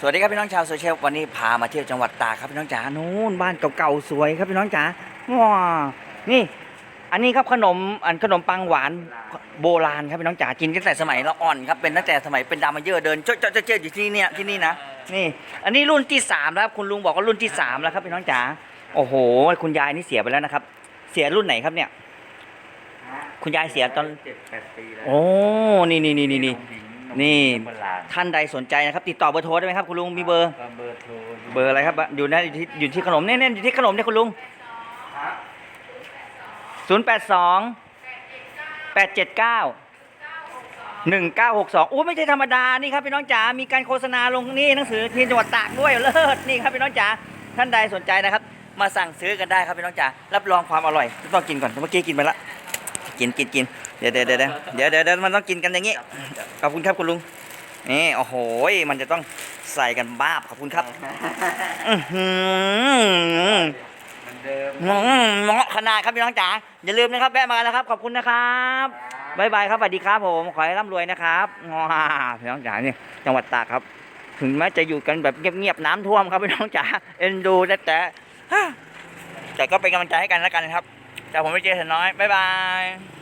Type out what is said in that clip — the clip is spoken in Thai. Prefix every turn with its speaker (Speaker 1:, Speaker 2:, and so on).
Speaker 1: สวัสดีครับพี่น้องชาวโซเชียลวันนี้พามาเที่ยวจังหวัดตากครับพี่น้องจ๋านู้นบ้านเก่าๆสวยครับพี่น้องจ๋าว้านี่ อันนี้ครับขนมอันขนมปังหวานโบราณครับพี่น้องจ๋ากินตั้งแต่สมัยเราอ่อนครับเป็นตั้งแต่สมัยเป็นดามาเยอร์เดินเจ๊ะเจ๊ะเจ๊ะเจ๊ะอยู่ที่เนี่ยที่นี่นะนี่อันนี้รุ่นที่สามแล้วครับคุณลุงบอกว่ารุ่นที่สามแล้วครับพี่น้องจ๋าโอ้โห คุณยายนี่เสียไปแล้วนะครับ เสียรุ่นไหนครับเนี่ย คุณยายเสียตอน
Speaker 2: เจ็ดแปดปีแล้ว
Speaker 1: โอ้นี่นี่นี่นี่ นี่นี่
Speaker 2: โบราณ
Speaker 1: ท่านใดสนใจนะครับ ติดต่อเบอร์โทรได้ไหมครับคุณลุงมีเบอร์
Speaker 2: ก็เบอร์โทร
Speaker 1: เบอร์อะไรครับอยู่นะอยู่ที่อยู่ที่ขนมเนี่ยเนี่ยอยู่ที่ขนมเนี่ยคุณลุงศูนย์แปดสองแปดเจ็ดเก้าหนึ่งเก้าหกสองอู้ไม่ใช่ธรรมดานี่ครับพี่น้องจ๋ามีการโฆษณาลงนี่หนังสือพิมพ์จังหวัดตากด้วยเลิศนี่ครับพี่น้องจ๋าท่านใดสนใจนะครับ มาสั่งซื้อกันได้ครับพี่น้องจ๋ารับรองความอร่อยต้องกินก่อนเมื่อกี้กินไปละ กินกินกินเดี๋ยวเดี๋ยวเดี๋ยวเดี๋ยวเดี๋ยวเดี๋ยวมันต้องกินกันอย่างงี้ขอบคุณครับคุณลุงนี่โอ้โหมันจะต้องใส่กันบ้าบขอบคุณครับอื้อหือ
Speaker 2: เหมือนเดิม
Speaker 1: อืมเหมาะขนาดครับพี่น้องจ๋าอย่าลืมนะครับแวะมานะครับ ขอบคุณนะครับบายบายครับสวัสดีครับผมขอให้ร่ำรวยนะครับว้าพี่น้องจ๋าเนี่ยจังหวัดตากครับ ถึงแม้จะอยู่กันแบบเงียบๆน้ำท่วมครับพี่น้องจ๋าเอ็นดูแต่แต่ฮะแต่ก็เป็นกำลังใจให้กันแล้วกันนะครับ แต่ผมไม่เจอเห็นน้อยบายบาย